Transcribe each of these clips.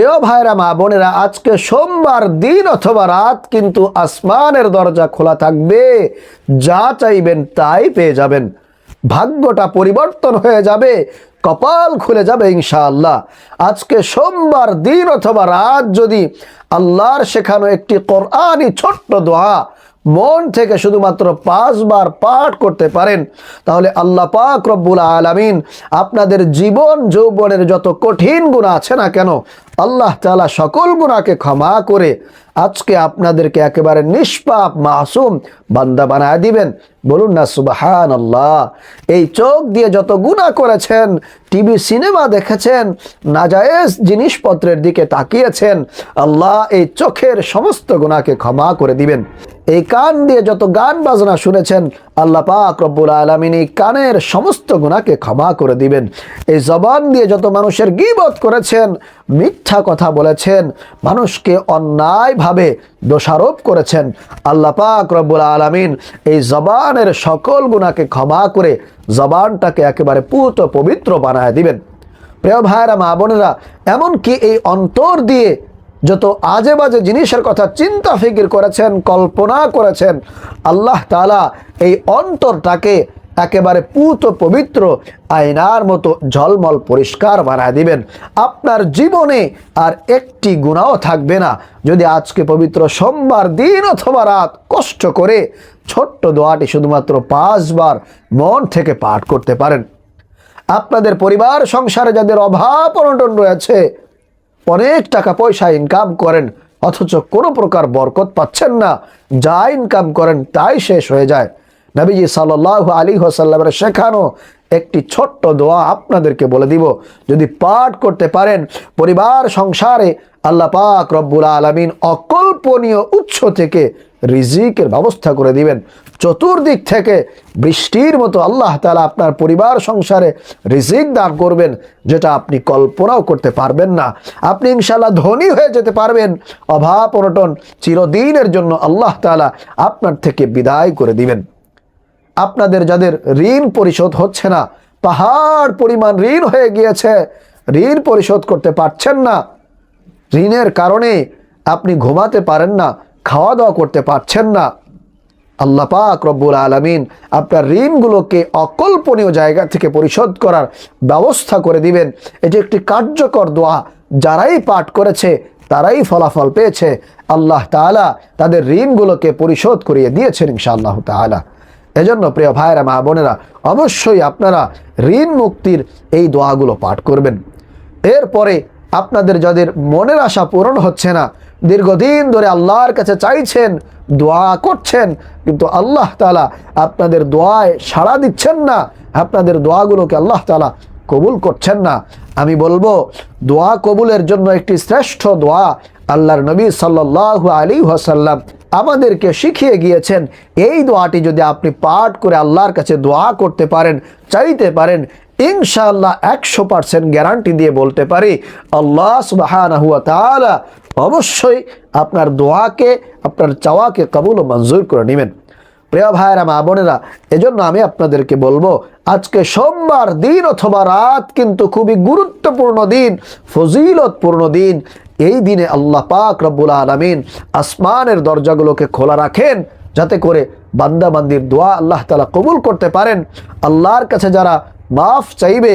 প্রিয় ভাইরা, মা বোনেরা, আজকে সোমবার দিন অথবা রাত কিন্তু আসমানের দরজা খোলা থাকবে। যা চাইবেন তাই পেয়ে যাবেন। ভাগ্যটা পরিবর্তন হয়ে যাবে, কপাল খুলে যাবে ইনশাআল্লাহ। আজকে সোমবার দিন অথবা রাত যদি আল্লাহর শেখানো একটি কোরআনই ছোট্ট দোয়া মন থেকে শুধুমাত্র পাঁচবার পাঠ করতে পারেন, তাহলে আল্লাহ পাক রব্বুল আলামিন আপনাদের জীবন, যৌবনের যত কঠিন গুণা আছে না কেন, আল্লাহ তালা সকল গুণাকে ক্ষমা করে আজকে আপনাদেরকে একেবারে নিষ্পাপ, মাসুম বান্দা বানায় দিবেন। বলুন না সুবাহান আল্লাহ এই চোখ দিয়ে যত গুণা করেছেন, টিভি, সিনেমা দেখেছেন, নাজায়েজ জিনিসপত্রের দিকে তাকিয়েছেন, আল্লাহ এই চোখের সমস্ত গুণাকে ক্ষমা করে দিবেন। এই কান দিয়ে যত গান বাজনা শুনেছেন, আল্লাহ পাক রব্বুল আলমিন এই কানের সমস্ত গুণাকে ক্ষমা করে দিবেন। এই জবান দিয়ে যত মানুষের গিবত করেছেন, মিথ্যা কথা বলেছেন, মানুষকে অন্যায়ভাবে দোষারোপ করেছেন, আল্লাহ পাক রব্বুল আলমিন এই জবানের সকল গুণাকে ক্ষমা করে জবানটাকে একেবারে পুত পবিত্র বানায় দিবেন। প্রিয় ভাইয়েরা, মা বোনেরা, এমনকি এই অন্তর দিয়ে যত আজে বাজে জিনিসের কথা চিন্তা ফিকির করেছেন, কল্পনা করেছেন, আল্লাহ তালা এই অন্তরটাকে একেবারে পুত পবিত্র আয়নার মতো ঝলমল পরিষ্কার বানায় দিবেন। আপনার জীবনে আর একটি গুণাও থাকবে না। যদি আজকে পবিত্র সোমবার দিন অথবা রাত কষ্ট করে ছোট্ট দোয়াটি শুধুমাত্র পাঁচবার মন থেকে পাঠ করতে পারেন। আপনাদের পরিবার, সংসারে যাদের অভাব অনটন রয়েছে অনেক টাকা পয়সা ইনকাম করেন, অথচ কোনো প্রকার বরকত পাচ্ছেন না। যা ইনকাম করেন তাই শেষ হয়ে যায়। নবীজি সাল্লাহ আলী হোসাল্লামের শেখানো একটি ছোট্ট দোয়া আপনাদেরকে বলে দিব। যদি পাঠ করতে পারেন, পরিবার, সংসারে আল্লাহ পাক রব্বুল আলমিন অকল্পনীয় উৎস থেকে রিজিকের ব্যবস্থা করে দিবেন। চতুর্দিক থেকে বৃষ্টির মতো আল্লাহ তালা আপনার পরিবার, সংসারে রিজিক দান করবেন, যেটা আপনি কল্পনাও করতে পারবেন না। আপনি ইনশাল্লাহ ধনী হয়ে যেতে পারবেন। অভাব অনটন চিরদিনের জন্য আল্লাহ তালা আপনার থেকে বিদায় করে দিবেন। আপনাদের যাদের ঋণ পরিশোধ হচ্ছে না পাহাড় পরিমাণ ঋণ হয়ে গিয়েছে। ঋণ পরিশোধ করতে পারছেন না। ঋণের কারণে আপনি ঘুমাতে পারেন না খাওয়া দাওয়া করতে পারছেন না। আল্লাহ পাক রব্বুল আলমিন আপনার ঋণগুলোকে অকল্পনীয় জায়গা থেকে পরিশোধ করার ব্যবস্থা করে দিবেন। এটি একটি কার্যকর দোয়া, যারাই পাঠ করেছে, তারাই ফলাফল পেয়েছে। আল্লাহ তাআলা তাদের ঋণগুলোকে পরিশোধ করিয়ে দিয়েছেন ইনশাআল্লাহ তাআলা। এজন্য প্রিয় ভাইরা মা বোনেরা, অবশ্যই আপনারা ঋণ মুক্তির এই দোয়াগুলো পাঠ করবেন। এরপরে আপনাদের যাদের মনের আশা পূরণ হচ্ছে না, দীর্ঘদিন ধরে আল্লাহর কাছে চাইছেন, দোয়া করছেন, কিন্তু আল্লাহ তালা আপনাদের দোয়ায় সাড়া দিচ্ছেন না, আপনাদের দোয়াগুলোকে আল্লাহ তালা কবুল করছেন না। আমি বলব, দোয়া কবুলের জন্য একটি শ্রেষ্ঠ দোয়া আল্লাহর নবী সাল্লাহ আলী ওয়াসাল্লাম আমাদেরকে শিখিয়ে গিয়েছেন। এই দোয়াটি যদি আপনি পাঠ করে আল্লাহর কাছে দোয়া করতে পারেন, চাইতে পারেন, ইনশাআল্লাহ একশো পার্সেন্ট গ্যারান্টি দিয়ে বলতে পারি, আল্লাহ সুবাহ অবশ্যই আপনার দোয়াকে, আপনার চাওয়াকে কবুল ও মঞ্জুর করে নেবেন। প্রিয় ভাইয়েরা, মা বোনেরা, এজন্য আমি আপনাদেরকে বলব, আজকে সোমবার দিন অথবা রাত কিন্তু খুবই গুরুত্বপূর্ণ দিন, ফজিলতপূর্ণ দিন। এই দিনে আল্লাহ পাক রব্বুল আলমিন আসমানের দরজাগুলোকে খোলা রাখেন যাতে করে বান্দাবান্দির দোয়া আল্লাহ তালা কবুল করতে পারেন। আল্লাহর কাছে যারা মাফ চাইবে,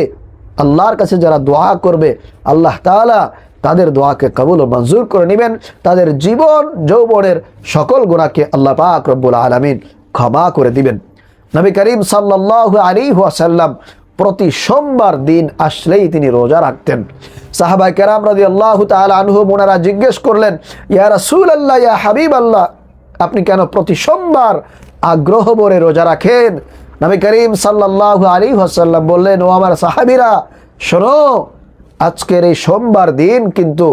আল্লাহর কাছে যারা দোয়া করবে, আল্লাহ তালা তাদের দোয়াকে কবুল ও মঞ্জুর করে নেবেন। তাদের জীবন, যৌবনের সকল গুণাকে আল্লাহ পাক রব্বুল আলমিন ক্ষমা করে দিবেন। নবী করিম সাল্লাহ আলী ওয়াসাল্লাম প্রতি সোমবার দিন আসলেই তিনি রোজা রাখতেন। সাহাবাই কেরাম রাজি আল্লাহ আনহু মোনারা জিজ্ঞেস করলেন, ইয়া রাসুল আল্লাহ ইয়া হাবিব আল্লাহ আপনি কেন প্রতি সোমবার আগ্রহ ভরে রোজা রাখেন? নবী করিম সাল্লাহ আলী ওয়াসাল্লাম বললেন, ও আমার সাহাবিরা, শোনো, আজকের এই সোমবার দিন কিন্তু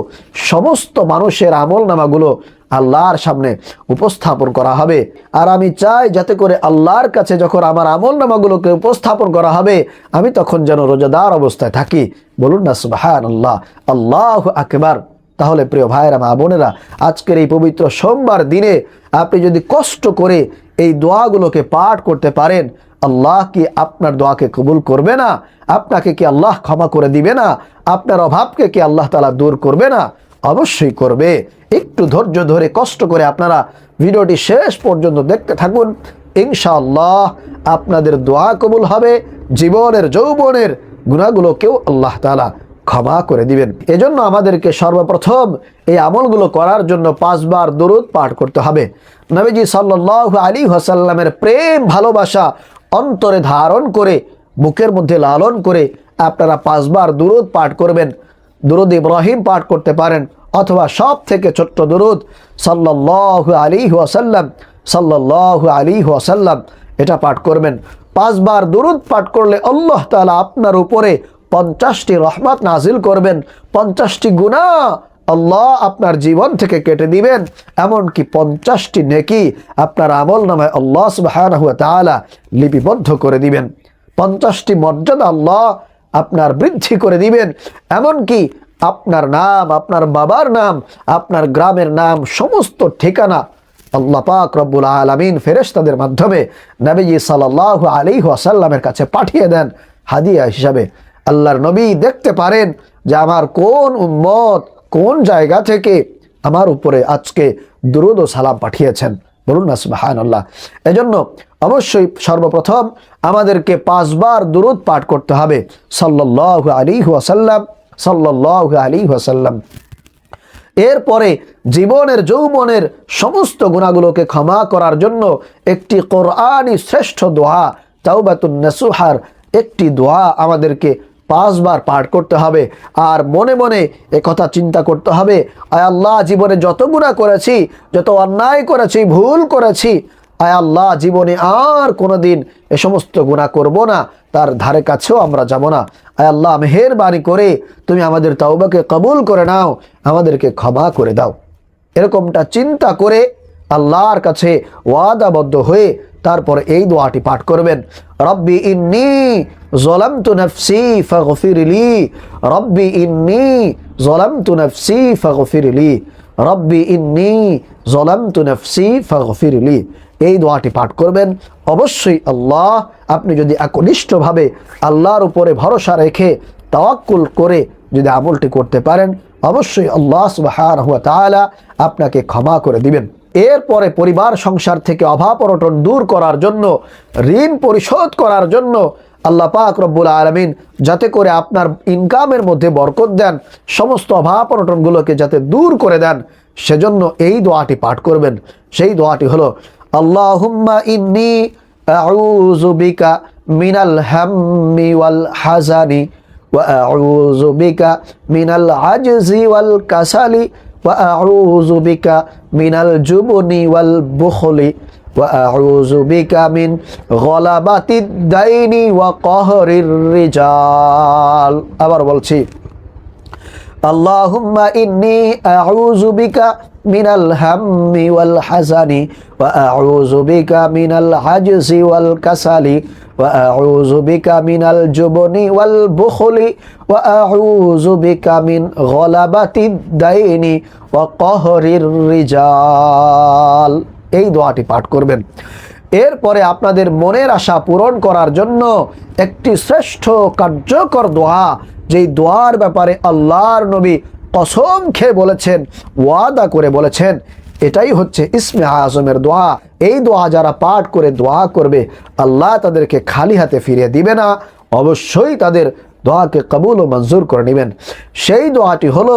সমস্ত মানুষের আমল নামাগুলো আল্লাহর সামনে উপস্থাপন করা হবে। আর আমি চাই যাতে করে আল্লাহর কাছে যখন আমার আমল নামাগুলোকে উপস্থাপন করা হবে, আমি তখন যেন রোজাদার অবস্থায় থাকি। বলুন না সুবাহান আল্লাহ আল্লাহ আকবার। তাহলে প্রিয় ভাইয়েরা, মা বোনেরা, আজকের এই পবিত্র সোমবার দিনে আপনি যদি কষ্ট করে এই দোয়াগুলোকে পাঠ করতে পারেন, আল্লাহ কি আপনার দোয়াকে কবুল করবে না? আপনাকে কি আল্লাহ ক্ষমা করে দিবে না? আপনার অভাবকে কি আল্লাহ তালা দূর করবে না? অবশ্যই করবে। একটু ধৈর্য ধরে, কষ্ট করে আপনারা ভিডিওটি শেষ পর্যন্ত দেখতে থাকুন। ইনশাআল্লাহ আপনাদের দোয়া কবুল হবে। জীবনের, যৌবনের গুণাগুলোকেও আল্লাহ তালা ক্ষমা করে দিবেন। এজন্য আমাদেরকে সর্বপ্রথম এই আমলগুলো করার জন্য পাঁচবার দরুদ পাঠ করতে হবে। নবীজি সাল্লাহ আলী হাসাল্লামের প্রেম, ভালোবাসা অন্তরে ধারণ করে, বুকের মধ্যে লালন করে আপনারা পাঁচবার দুরুদ পাঠ করবেন। দুরুদ ইব্রাহিম পাঠ করতে পারেন, অথবা সব থেকে ছোট্ট দুরুদ সাল্লাহ আলী ওয়াসাল্লাম সাল্লাহ আলী ওয়াসাল্লাম, এটা পাঠ করবেন। পাঁচবার দুরুদ পাঠ করলে আল্লাহ তালা আপনার উপরে পঞ্চাশটি রহমত নাজিল করবেন, পঞ্চাশটি গুণা আল্লাহ আপনার জীবন থেকে কেটে দিবেন, এমনকি পঞ্চাশটি নেকি আপনার আমল নামায় আল্লাহ সুবাহ লিপিবদ্ধ করে দিবেন। পঞ্চাশটি মর্যাদা আল্লাহ আপনার বৃদ্ধি করে দিবেন। এমনকি আপনার নাম, আপনার বাবার নাম, আপনার গ্রামের নাম, সমস্ত ঠিকানা আল্লাহ পাক রব্বুল আলমিন ফেরেস্তাদের মাধ্যমে নবীজি সাল্লাহ আলী আসাল্লামের কাছে পাঠিয়ে দেন হাদিয়া হিসাবে। আল্লাহর নবী দেখতে পারেন যে আমার কোন উম্মত কোন জায়গা থেকে আমার উপরে আজকে দুরুদ ও সালাম পাঠিয়েছেন। বলুন না সুবাহান আল্লাহ এজন্য অবশ্যই সর্বপ্রথম আমাদেরকে পাঁচবার দুরুদ পাঠ করতে হবে। সাল্লাহ আলী ওয়াসাল্লাম সাল্লাহ আলী ওয়াসাল্লাম। এরপরে জীবনের, যৌবনের সমস্ত গুণাগুলোকে ক্ষমা করার জন্য একটি কোরআনই শ্রেষ্ঠ দোয়া, তাওবাতুন নাসুহার, একটি দোয়া আমাদেরকে পাঁচবার পাঠ করতে হবে। আর মনে মনে কথা চিন্তা করতে হবে, আয় আল্লাহ, জীবনে যত গুণা করেছি, যত অন্যায় করেছি, ভুল করেছি আয় আল্লাহ, জীবনে আর কোনো দিন এ সমস্ত গুণা করব না, তার ধারে কাছেও আমরা যাব না। আয় আল্লাহ, মেহেরবানি করে তুমি আমাদের তাওবাকে কবুল করে নাও, আমাদেরকে ক্ষমা করে দাও। এরকমটা চিন্তা করে আল্লাহর কাছে ওয়াদাবদ্ধ হয়ে তারপর এই দোয়াটি পাঠ করবেন। রব্বি ইন্নি জলামতু নফসি ফাগফিরলি রব্বি ইন্নি জলামতু নফসি ফাগফিরলি রব্বি ইন্নি জলামতু নফসি ফাগফিরলি এই দোয়াটি পাঠ করবেন। অবশ্যই আল্লাহ আপনি যদি একনিষ্ঠভাবে আল্লাহর উপরে ভরসা রেখে তাওয়াক্কুল করে যদি আমলটি করতে পারেন, অবশ্যই আল্লাহ সুবহানাহু ওয়া তাআলা আপনাকে ক্ষমা করে দিবেন। এরপরে পরিবার সংসার থেকে অভাব অনটন দূর করার জন্য, ঋণ পরিশোধ করার জন্য আল্লাহ পাক রব্বুল আলমিন যাতে করে আপনার ইনকামের মধ্যে বরকত দেন, সমস্ত অভাব অনটনগুলোকে যাতে দূর করে দেন, সেজন্য এই দোয়াটি পাঠ করবেন। সেই দোয়াটি হলো আল্লাহুম্মা ইন্নি আউযু বিকা মিনাল হাম্মি হাজানি ওয়া আউযু বিকা মিনাল কাসালি ওয়া আউযু বিকা মিনাল জুবনি ওয়াল বুখলি ওয়া আউযু বিকা মিন গলাবাতিদ দাইনি রিজাল। আবার বলছি আল্লাহুম্মা ইন্নি আউযু বিকা মিনাল হাম্মি ওয়াল হাসানি ওয়া আউযু বিকা মিনাল হাজসি ওয়াল কাসালি ওয়া আউযু বিকা মিনাল জুবনি ওয়াল বুখলি ওয়া আউযু বিকা মিন গলাবাতিদ দাইনি কহরির রিজাল। এই দোয়াটি পাঠ করবেন। এরপরে আপনাদের মনের আশা পূরণ করার জন্য একটি শ্রেষ্ঠ কার্যকর দোয়া, যেই দোয়ার ব্যাপারে আল্লাহর নবী কসম খেয়ে বলেছেন, ওয়াদা করে বলেছেন, এটাই হচ্ছে ইসমে আজমের দোয়া। এই দোয়া যারা পাঠ করে দোয়া করবে, আল্লাহ তাদেরকে খালি হাতে ফিরিয়ে দিবে না, অবশ্যই তাদের দোয়াকে কবুল ও মঞ্জুর করে নেবেন। সেই দোয়াটি হলো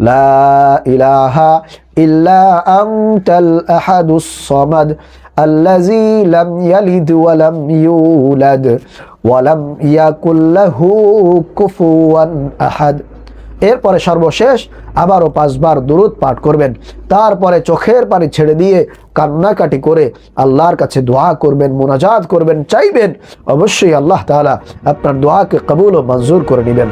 لا إله إلا أنت الأحد الصمد الذي لم يلد ولم يولد ولم يكن له كفوا أحد এরপরে সর্বশেষ আবারও পাঁচবার দুরুদ পাঠ করবেন তারপরে চোখের পানি ছেড়ে দিয়ে কান্নাকাটি করে আল্লাহর কাছে দোয়া করবেন মোনাজাত করবেন চাইবেন অবশ্যই আল্লাহ তাআলা আপনার দোয়াকে কবুল ও মঞ্জুর করে নেবেন